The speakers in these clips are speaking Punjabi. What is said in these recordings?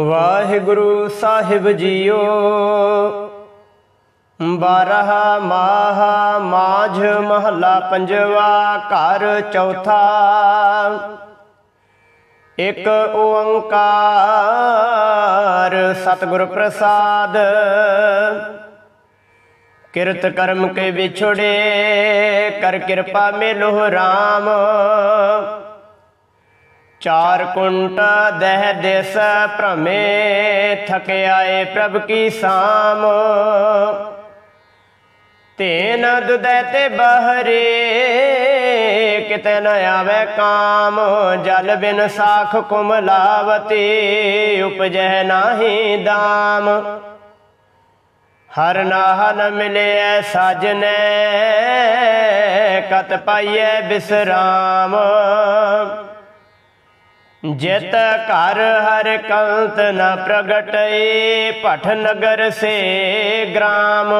ਵਾਹਿਗੁਰੂ ਸਾਹਿਬ ਜੀਓ। ਬਾਰਹ ਮਾਹ ਮਾਝ ਮਹੱਲਾ ਪੰਜਵਾ ਘਰ ਚੌਥਾ। ਇੱਕ ਓੰਕਾਰ ਸਤਿਗੁਰ ਪ੍ਰਸਾਦ। ਕਿਰਤ ਕਰਮ ਕੇ ਵਿਛੜੇ, ਕਰ ਕਿਰਪਾ ਮਿਲੋ RAM ਚਾਰ ਕੁੰਟ ਦਹਿ ਦੇਸ ਭ੍ਰਮੇ ਥਕਿਆਏ ਪ੍ਰਭ ਕੀ ਸਾਮ। ਤੇਨ ਦੁਦੈ ਤੇ ਬਹਰੇ, ਕਿਤੇ ਨ ਆਵੇ ਕਾਮ। ਜਲ ਬਿਨ ਸਾਖ ਕੁਮਲਾਵਤੀ ਉਪਜੈ ਨਾਹੀ ਦਾਮ। ਹਰ ਨਾਹ ਨ ਸਾਜਨੈ, ਕਤ ਪਾਈਐ ਬਿਸਰਾਮ। ਜਿਤ ਘਰ ਹਰ ਕੰਤ ਨ ਪ੍ਰਗਟਏ ਭਟ ਨਗਰ ਸੇ ਗ੍ਰਾਮ।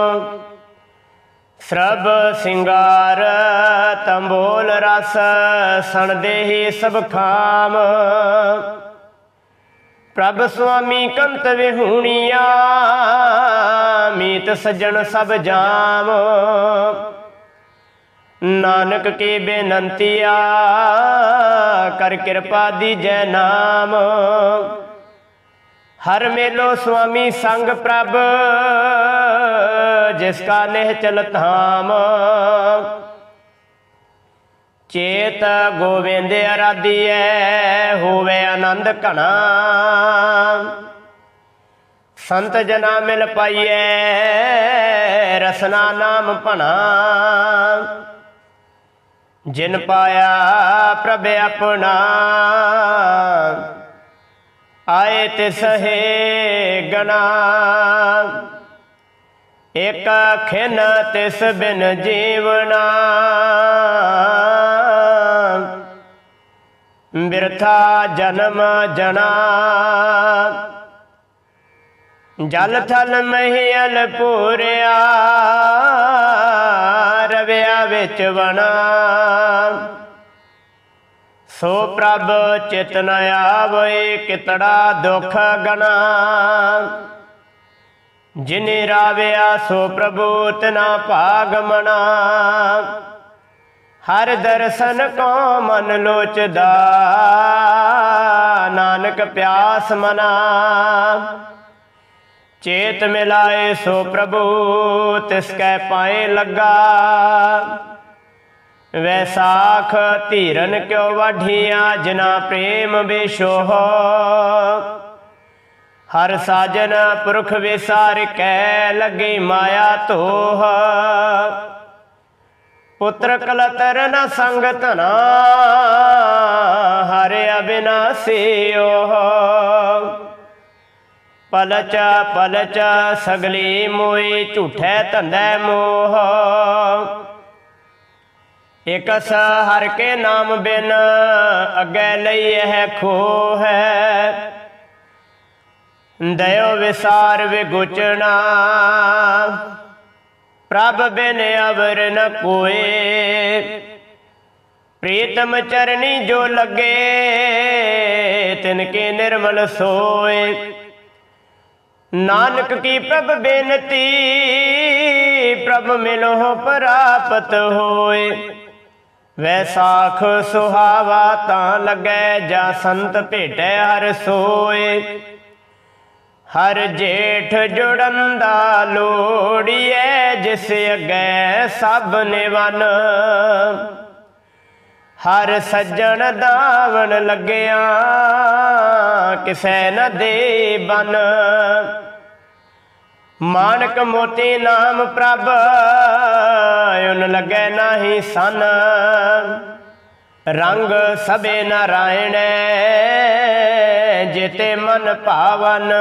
ਸਰਬ ਸਿੰਗਾਰ ਤੰਬੋਲ ਰਸ ਸਣ ਦੇਹੀ ਸਭ ਖਾਮ। ਪ੍ਰਭ ਸੁਆਮੀ ਕੰਤ ਵਿਹੂਣੀਆ, ਮੀਤ ਸਜਣ ਸਭ ਜਾਮ। ਨਾਨਕ ਕੀ ਬੇਨੰਤੀਆ ਕਰ ਕਿਰਪਾ ਦੀਜੈ ਨਾਮ। ਹਰ ਮੇਲੋ ਸੁਆਮੀ ਸੰਗ ਪ੍ਰਭ, ਜਿਸ ਕਾ ਨਿਹ ਚਲ ਧਾਮ। ਚੇਤ ਗੋਬਿੰਦ ਅਰਾਧੀਐ ਹੋਵੇ ਆਨੰਦ ਘਣਾ। ਸੰਤ ਜਨਾ ਮਿਲ ਪਾਈਐ, ਰਸਨਾ ਨਾਮ ਭਣਾ। ਜਿਨ ਪਾਇਆ ਪ੍ਰਭ ਆਪਣਾ, ਆਏ ਤਿਸ ਹੈ ਗਣਾ। ਇਕ ਖਿਨ ਤਿਸ ਬਿਨ ਜੀਵਨਾ ਬਿਰਥਾ ਜਨਮ ਜਨਾ। ਜਲ ਥਲ ਮਹਿਲ ਪੂਰਿਆ। ਰਵਿਆ ਵਿੱਚ ਵਣਾ। ਸੋ ਪ੍ਰਭ ਚਿਤ ਨ ਆਵੇ ਕਿਤੜਾ ਦੁਖ ਗਣਾ। ਜਿਨੇ ਰਾਵਿਆ, ਸੋ ਪ੍ਰਭੂ ਤਨਾ ਭਾਗ ਮਣਾ। ਹਰ ਦਰਸ਼ਨ ਕੋ ਮਨ ਲੋਚਦਾ, ਨਾਨਕ ਪਿਆਸ ਮਨਾ। ਚੇਤ ਮਿਲਾਏ ਸੋ ਪ੍ਰਭੂ, ਤਿਸ ਕੈ ਪਾਏ ਲੱਗਾ। ਵੈਸਾਖ ਧੀਰਨ ਕਿਉ ਵਾਢੀਆਂ ਜਿਨਾ ਪ੍ਰੇਮ ਬੇਸ਼ੋਹ ਹਰ ਸਾਜਨ ਪੁਰਖ ਵਿਸਾਰ ਕੈ ਲੱਗੀ ਮਾਇਆ ਧੋਹ। ਪੁੱਤਰ ਕਲਤਰ ਨ ਸੰਗ ਧਨਾ ਹਰਿ ਅਬਿਨਾਸੀ ਓਹ। ਪਲਚ ਪਲਚ, ਸਗਲੀ ਮੋਈ ਝੂਠੈ ਧੰਦੈ ਮੋਹ। ਇਕਸ ਹਰ ਕੇ ਨਾਮ ਬਿਨ ਅੱਗੇ ਲਈ ਹੈ ਖੋ ਹੈ। ਦਇਓ ਵਿਸਾਰ ਵਿਗੁਚਣਾ, ਪ੍ਰਭ ਬਿਨ ਅਵਰ ਨ ਕੋਏ। ਪ੍ਰੀਤਮ ਚਰਨੀ ਜੋ ਲੱਗੇ, ਤਿਨ ਕੇ ਨਿਰਮਲ ਸੋਏ। ਨਾਨਕ ਕੀ ਪ੍ਰਭ ਬੇਨਤੀ, ਪ੍ਰਭ ਮਿਲੋ ਪ੍ਰਾਪਤ ਹੋਏ। ਵੈਸਾਖ ਸੁਹਾਵਾ ਤਾਂ ਲੱਗੈ ਜਾਂ ਸੰਤ ਭੇਟੈ ਹਰ ਸੋਏ। ਹਰ ਜੇਠ ਜੁੜਨ ਦਾ ਲੋੜੀਐ, ਜਿਸ ਅੱਗੇ ਸਭ ਨਿਵਨ। ਹਰ ਸੱਜਣ ਦਾਵਣ ਲੱਗਿਆ, ਕਿਸੈ ਨ ਦੇ ਬਨ। ਮਾਨਕ ਮੋਤੀ ਨਾਮ ਪ੍ਰਭ, ਉਨ ਲੱਗੈ ਨਾਹੀ ਸਨ। ਰੰਗ ਸਭੇ ਨਾਰਾਇਣ, ਜਿਤੇ ਮਨ ਭਾਵਨ।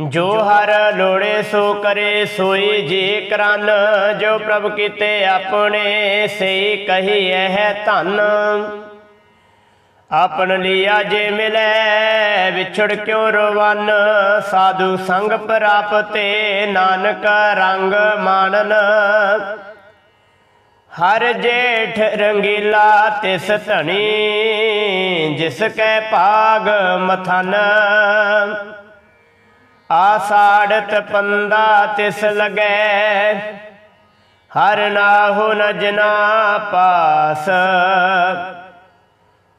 ਜੋ ਹਰ ਲੋੜੇ, ਸੋ ਕਰੇ, ਸੋਈ ਜੀ ਕਰਨ। ਜੋ ਪ੍ਰਭ ਕੀਤੇ ਆਪਣੇ ਸਈ ਕਹੀ ਹੈ ਧਨ। ਆਪਣ ਲਿਆ ਜੇ ਮਿਲੈ, ਵਿਛੜ ਕਿਉ ਰਵਨ? ਸਾਧੂ ਸੰਗ ਪ੍ਰਾਪਤੇ ਨਾਨਕ ਰੰਗ ਮਾਨਨ ਹਰ ਜੇਠ ਰੰਗੀਲਾ ਤਿਸ ਧਣੀ, ਜਿਸ ਕੈ ਭਾਗ ਮਥਨ। ਆਸਾੜਤ ਪੰਦਾ ਤਿਸ ਲਗੈ, ਹਰ ਨਾਹੂ ਨ ਜਨਾ ਪਾਸ।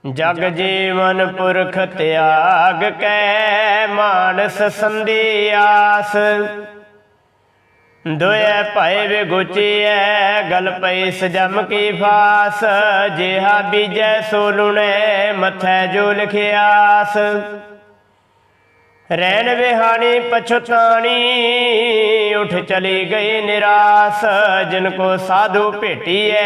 ਜਗ ਜੀਵਨ ਪੁਰਖ ਤਿਆਗ ਕੈ ਮਾਨਸ ਸੰਦੀ ਆਸ। ਦੁਇ ਭੈ ਵਿਗੁਚੀਐ, ਗਲ ਪਈ ਸਜਮ ਕੀ ਫਾਸ। ਜਿਹਾ ਬੀਜੈ ਸੋ ਲੁਣੈ, ਮਥੈ ਜੋ ਲਿਖਿਆਸ। ਰੈਣ ਵਿਹਾਣੀ ਪਛਤਾਣੀ ਉਠ ਚਲੀ ਗਈ ਨਿਰਾਸ। ਜਿਨ ਕੋ ਸਾਧੂ ਭੇਟੀਐ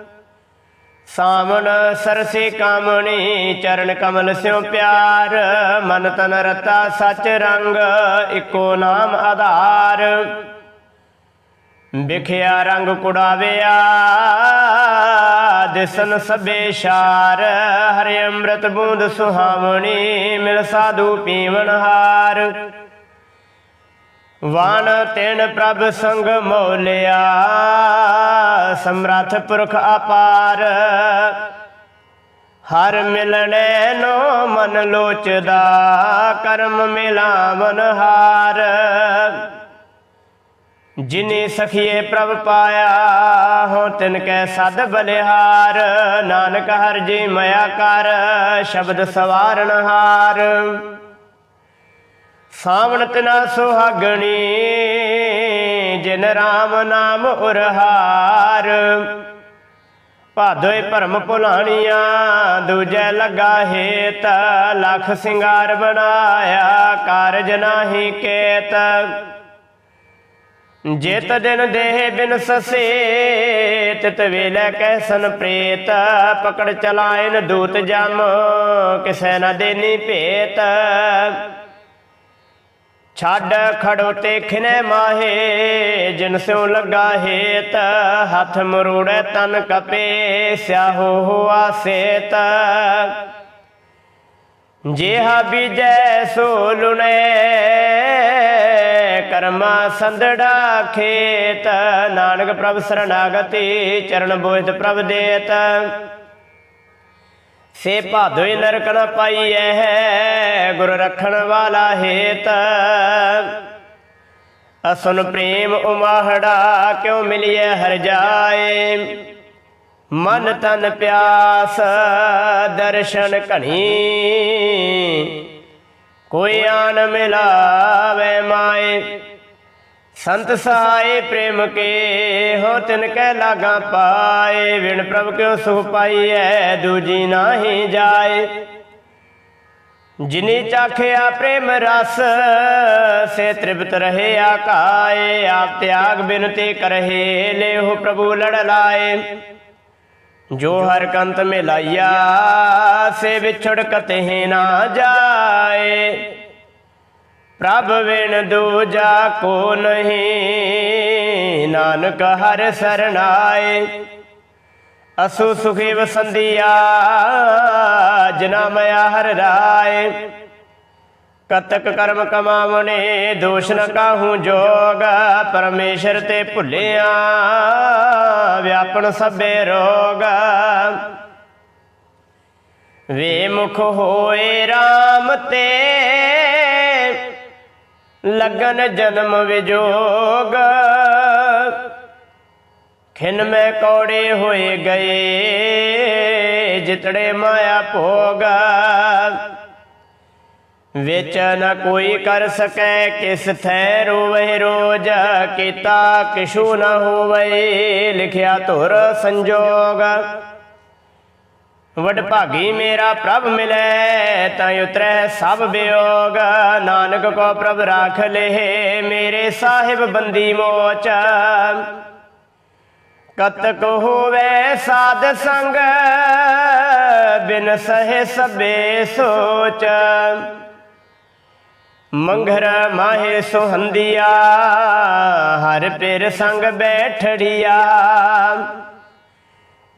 ਸਾਵਣ ਸਰਸੇ ਕਾਮਣੀ, ਚਰਨ ਕਮਲ ਸਿਉ ਪਿਆਰ, ਮਨ ਤਨ ਰਤਾ ਸਚ ਰੰਗ, ਇਕੋ ਨਾਮ ਆਧਾਰ। ਵਿਖਿਆ ਰੰਗ ਕੁੜਾਵਿਆ, ਦਿਸਨ ਸਭੇ ਸ਼ਾਰ, ਹਰਿ ਅੰਮ੍ਰਿਤ ਬੂੰਦ ਸੁਹਾਵਣੀ, ਮਿਲ ਸਾਧੂ ਪੀਵਨ ਹਾਰ। ਵਾਣ ਤਿਨ ਪ੍ਰਭ ਸੰਗ ਮੋਲਿਆ, ਸਮਰੱਥ ਪੁਰਖ ਅਪਾਰ। ਹਰ ਮਿਲਣੇ ਨੋ ਮਨ ਲੋਚਦਾ, ਕਰਮ ਮਿਲਾਵਨ ਹਾਰ। ਜਿਨੇ ਸਖੀਏ ਪ੍ਰਭ ਪਾਇਆ ਹੋ ਤਿਨ ਕੈ ਸਦ ਬਲਿਹਾਰ। ਨਾਨਕ ਹਰ ਜੀ ਮਇਆ ਕਰ, ਸ਼ਬਦ ਸਵਾਰਨ ਹਾਰ। ਸਾਵਣ ਤਿਨਾ ਸੁਹਾਗਣੀ, ਜਿਨ ਰਾਮ ਨਾਮ ਉਰਹਾਰ। ਭਾਦੋਏ ਭਰਮ ਭੁਲਾਣੀਆਂ, ਦੂਜੇ ਲਗਾ ਹੇਤ, ਲਖ ਸਿੰਗਾਰ ਬਣਾਇਆ, ਕਾਰਜ ਨਾਹੀ ਕੇਤ। ਜਿਤ ਦਿਨ ਦੇਹ ਬਿਨ ਸਸੇ ਤਿਤ ਵੇਲੇ ਕੈਸਨ ਪ੍ਰੇਤ। ਪਕੜ ਚਲਾਇਨ ਦੂਤ ਜਮ, ਕਿਸੈ ਨ ਦੇਨੀ ਭੇਤ। ਛੱਡ ਖੜੋਤੇ ਖਿਨੇ ਮਾਹੇ, ਜਿਨ ਸਿਉ ਲੱਗਾ ਹੇਤ, ਹੱਥ ਮਰੂੜੇ ਤਨ ਕਪੇ, ਸਿਆਹੋ ਹੋਆ ਸੇਤ ਜਿਹਾ ਬੀਜੈ ਸੋ ਲੁਣੇ ਕਰਮਾ ਸੰਦੜਾ ਖੇਤ। ਨਾਨਕ ਪ੍ਰਭ ਸਰਣਾਗਤੀ, ਚਰਨ ਬੋਹਿਤ ਪ੍ਰਭ ਦੇਤ। ਸੇ ਭਾਦੋਈ ਨਰਕ ਨ ਪਾਈਐ ਹੈ ਗੁਰ ਰਖਣ ਵਾਲਾ ਹੇਤ। ਅਸਨ ਪ੍ਰੇਮ ਉਮਾਹੜਾ ਕਿਉ ਮਿਲਿਐ, ਹਰ ਜਾਏ। ਮਨ ਤਨ ਪਿਆਸ, ਦਰਸ਼ਨ ਘਣੀ। ਕੋਈ ਆਨ ਮਿਲਾਵੇ ਮਾਏ। ਸੰਤ ਸਹਾਏ ਪ੍ਰੇਮ ਕੇ ਹੋ ਤਿਨ ਕੈ ਲਾਗਾ ਪਾਏ ਵਿਣ ਪ੍ਰਭ ਕਿਉ ਸੁਖ ਪਾਈਐ, ਦੂਜੀ ਨਾਹੀ ਜਾਏ। ਜਿਨੀ ਚਾਖਿਆ ਪ੍ਰੇਮ ਰਸ, ਸੇ ਤ੍ਰਿਪਤ ਰਹੇ ਆਕਾਏ, ਆਪ ਤਿਆਗ ਬਿਨਤੀ ਕਰਹਿ, ਲੇਹੁ ਪ੍ਰਭੂ ਲੜ ਲਾਏ। ਜੋ ਹਰ ਕੰਤ ਮਿਲਾਇਆ ਸੇ ਵਿਛੜ ਕਤਹਿ ਨਾ ਜਾਏ। ਪ੍ਰਭ ਵਿਣ ਦੂਜਾ ਕੋ ਨਹੀਂ। ਨਾਨਕ ਹਰ ਸਰਣਾਏ। ਅਸੂ ਸੁਖੀ ਵਸੰਦੀਆ ਜਨਾ ਮਇਆ ਹਰ ਰਾਏ। ਕਤਕ ਕਰਮ ਕਮਾਵਣੇ ਦੋਸ਼ ਨ ਕਾਹੂ ਜੋਗ। ਪਰਮੇਸ਼ਰ ਤੇ ਭੁੱਲਿਆ, ਵਿਆਪਨ ਸਭੇ ਰੋਗ। ਵੇ ਮੁਖ ਹੋਏ RAM ਤੇ ਲਗਨ ਜਨਮ ਵਿਜੋਗ। ਖਿਨ ਮੈਂ ਕੌੜੇ ਹੋਏ ਗਏ, ਜਿਤੜੇ ਮਾਇਆ ਭੋਗ। ਵਿੱਚ ਨ ਕੋਈ ਕਰ ਸਕੈ, ਕਿਸ ਥੈ ਰੋਵੇ ਰੋਜ। ਕੀਤਾ ਕਿਛੂ ਨ ਹੋਵੇ, ਲਿਖਿਆ ਧੁਰ ਸੰਜੋਗ। ਵਡ ਭਾਗੀ ਮੇਰਾ ਪ੍ਰਭ ਮਿਲੈ, ਤਾਂ ਉਤਰੈ ਸਭ ਬਿਯੋਗ ਨਾਨਕ ਕੋ ਪ੍ਰਭ ਰਾਖ ਲੇ, ਮੇਰੇ ਸਾਹਿਬ ਬੰਦੀ ਮੋਚ। ਕਤਕ ਹੋਵੇ ਸਾਧ ਸੰਗ, ਬਿਨ ਸਹਿ ਸਬੇ ਸੋਚ। ਮੰਘਰ ਮਾਹੇ ਸੋਹੰਦੀਆ, ਹਰ ਪਿਰ ਸੰਗ ਬੈਠੜੀਆ।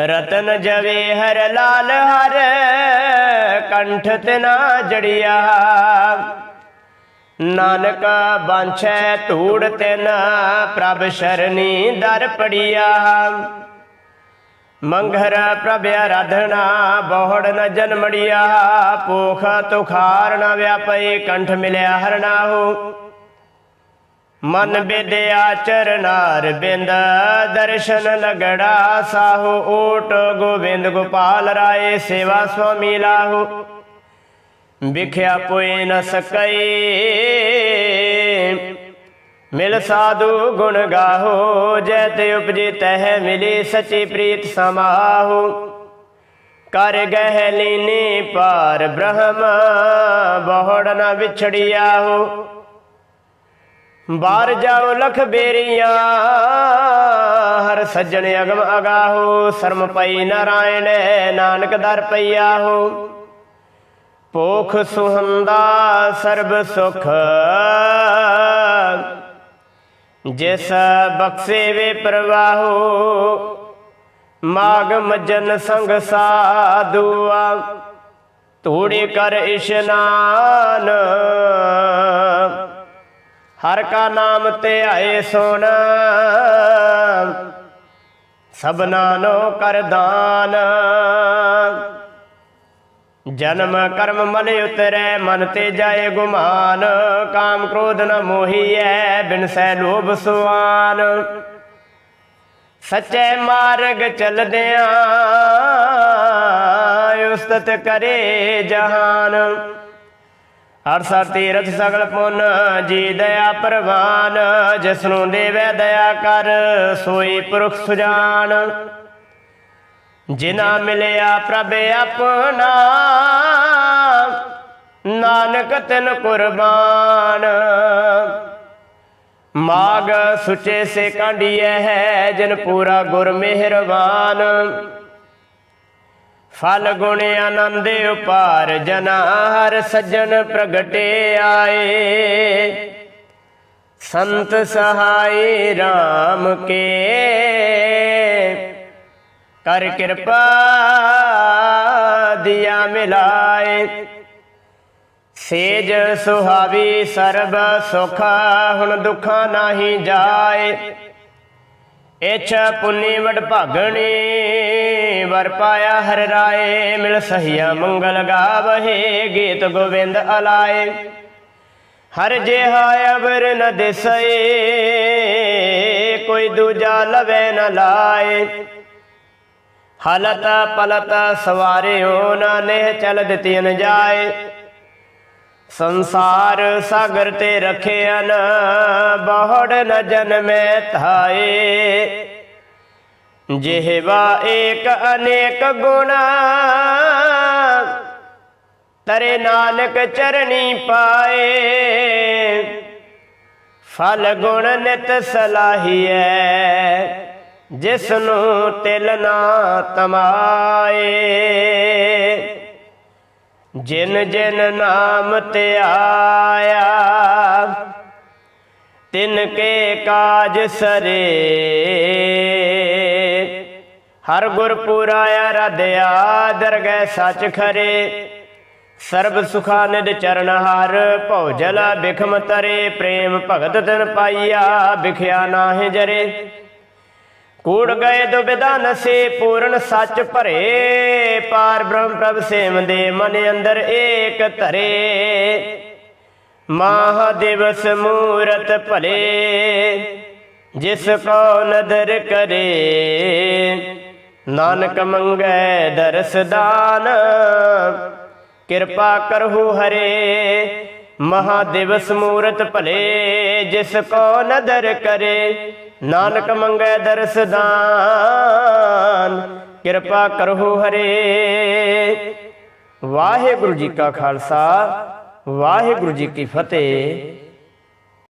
ਰਤਨ ਜਵੇ ਹਰ ਲਾਲ ਹਰ, ਕੰਠ ਤੇ ਨਾ ਜੜਿਆ। ਨਾਨਕ ਬੰਛੈ ਧੂੜ ਤਿਨ ਪ੍ਰਭ ਸ਼ਰਨੀ ਦਰ ਪੜੀਆ। ਮੰਘਰ ਪ੍ਰਭ ਆਰਾਧਨਾ, ਬਹੁੜ ਨ ਜਨਮੜੀਆ। ਪੋਖ ਤੁਖਾਰ ਨ ਵਿਆਪਈ ਕੰਠ ਮਿਲਿਆ ਹਰਨਾਹੂ ਮਨ ਬਿਦਿਆ ਚਰਨਾਰ ਬਿੰਦ, ਦਰਸ਼ਨ ਲਗੜਾ ਸਾਹੂ ਓਟ ਗੋਬਿੰਦ ਗੋਪਾਲ ਰਾਏ, ਸੇਵਾ ਸੁਆਮੀ ਲਾਹੂ। ਵਿਖਿਆ ਪੋਏ ਨ ਸਕਈ। ਮਿਲ ਸਾਧੂ ਗੁਣ ਗਾਹੋ, ਜੈ ਤੇ ਉਪਜੀ ਤਹਿ ਮਿਲੀ ਸਚੀ ਪ੍ਰੀਤ ਸਮਾਹੂ। ਕਰ ਗਹਿ ਲੀਨੀ ਪਾਰ ਬ੍ਰਹਮ, ਬਹੁੜ ਨ ਵਿਛੜਿਆਹੂ। ਬਾਰ ਜਾਓ ਲਖ ਬੇਰੀਆਂ, ਹਰ ਸੱਜਣ ਅਗਮ ਅਗਾਹੋ, ਸ਼ਰਮ ਪਈ ਨਾਰਾਇਣ, ਨਾਨਕ ਦਰ ਪਈਆ ਹੋ। ਭੋਖ ਸੁਹੰਦਾ ਸਰਬ ਸੁਖ। ਜਿਸ ਬਖਸ਼ੇ ਵੇ ਪ੍ਰਵਾਹੋ, ਮਾਗ ਮਜਨ ਸੰਗ ਸਾਧੂਆ। ਧੂੜੀ ਕਰ ਇਸ਼ਨਾਨ ਹਰ ਕਾ ਨਾਮ ਧਿਆਏ ਸੁਣ ਸਭਨਾ ਨੋ ਕਰ ਦਾਨ। ਜਨਮ ਕਰਮ ਮਲ ਉਤਰੈ, ਮਨ ਤੇ ਜਾਏ ਗੁਮਾਨ। ਕਾਮ ਕ੍ਰੋਧ ਨ ਮੋਹੀਐ, ਬਿਨ ਸੈ ਲੋਭ ਸੁਆਨ। ਸੱਚੇ ਮਾਰਗ ਚਲਦਿਆਂ, ਉਸਤਤ ਕਰੇ ਜਹਾਨ। ਹਰ ਤੀਰਥ ਸਗਲ ਪੁੰਨ, ਜੀ ਦਇਆ ਪ੍ਰਵਾਨ ਜਿਸ ਨੂੰ ਦੇਵੇ ਦਇਆ ਕਰ, ਸੋਈ ਪੁਰਖ ਸੁਜਾਨ। ਜਿਨਾ ਮਿਲਿਆ ਪ੍ਰਭ ਆਪਣਾ, ਨਾਨਕ ਤਿਨ ਕੁਰਬਾਨ। ਮਾਗ ਸੁਚੇ ਸੇ ਕਾਂਡੀਐ ਹੈ, ਜਿਨ ਪੂਰਾ ਗੁਰ ਮਿਹਰਬਾਨ। ਫਲ ਗੁਣ ਆਨੰਦ ਉਪਾਰ ਜਨਾ ਹਰ ਸੱਜਣ ਪ੍ਰਗਟੇ ਆਏ। ਸੰਤ ਸਹਾਈ RAM ਕੇ। ਕਰ ਕਿਰਪਾ ਦਿਆ ਮਿਲਾਏ। ਸੇਜ ਸੁਹਾਵੀ ਸਰਬ ਸੁਖ, ਹੁਣ ਦੁੱਖਾਂ ਨਾਹੀ ਜਾਏ। ਇਛ ਪੁੰਨੀ ਵਡ ਭਾਗਣੀ ਵਰ ਪਾਇਆ ਹਰ ਰਾਏ, ਮਿਲ ਸਹੀਆ ਮੰਗਲ ਗਾਵਹੇ, ਗੀਤ ਗੋਵਿੰਦ ਅਲਾਏ। ਹਰ ਜਿਹਾ ਅਬਰ ਨ ਦਿਸਏ, ਕੋਈ ਦੂਜਾ ਲਵੇ ਨ ਲਾਏ। ਹਲਤ ਪਲਤ ਸਵਾਰਿਓ ਨਾ ਨੇਹ ਚਲ ਦਿੱਤੀਨ ਜਾਏ। ਸੰਸਾਰ ਸਾਗਰ ਤੇ ਰਖਿਆਨ ਬਹੁੜ ਨ ਜਨਮੈ ਥਾਏ ਜਿਹਵਾ ਏਕ ਅਨੇਕ ਗੁਣ, ਤਰੇ ਨਾਨਕ ਚਰਣੀ ਪਾਏ। ਫਲ ਗੁਣ ਨਿਤ ਸਲਾਹੀਐ ਜਿਸ ਨੂੰ ਤਿਲ ਨਾ ਤਮਾਏ। ਜਿਨ ਜਿਨ ਨਾਮ ਧਿਆਇਆ ਤਿਨ ਕੇ ਕਾਜ ਸਰੇ। ਹਰ ਗੁਰ ਪੁਰਾਇਆ ਰਧਿਆ ਦਰਗਹਿ ਸਚ ਖਰੇ। ਸਰਬ ਸੁਖਾਨਿਦ ਚਰਨ ਹਰ, ਭਉਜਲ ਬਿਖਮ ਤਰੇ। ਪ੍ਰੇਮ ਭਗਤ ਤਨ ਪਾਈਆ ਵਿਖਿਆ ਨਾਹਿ ਜਰੇ। ਕੂੜ ਗਏ ਦੁਬਿਧਾ ਨਸੇ ਪੂਰਨ ਸੱਚ ਭਰੇ। ਪਾਰ ਬ੍ਰਹਮ ਪ੍ਰਭ ਸੇਮ ਦੇ ਮਨ ਅੰਦਰ ਏਕ ਧਰੇ। ਮਾਹ ਦਿਵਸ ਮੂਰਤ ਭਲੇ, ਜਿਸ ਕੋ ਨਦਰ ਕਰੇ। ਨਾਨਕ ਮੰਗੈ ਦਰਸ ਦਾਨ। ਕਿਰਪਾ ਕਰਹੁ ਹਰੇ ਮਹਾ ਦਿਵਸ ਮੂਰਤ ਭਲੇ, ਜਿਸ ਕੋ ਨਦਰ ਕਰੇ। ਨਾਨਕ ਮੰਗੈ ਦਰਸ ਦਾਨ। ਕਿਰਪਾ ਕਰਹੁ ਹਰੇ। ਵਾਹਿਗੁਰੂ ਜੀ ਕਾ ਖਾਲਸਾ, ਵਾਹਿਗੁਰੂ ਜੀ ਕੀ ਫਤਿਹ।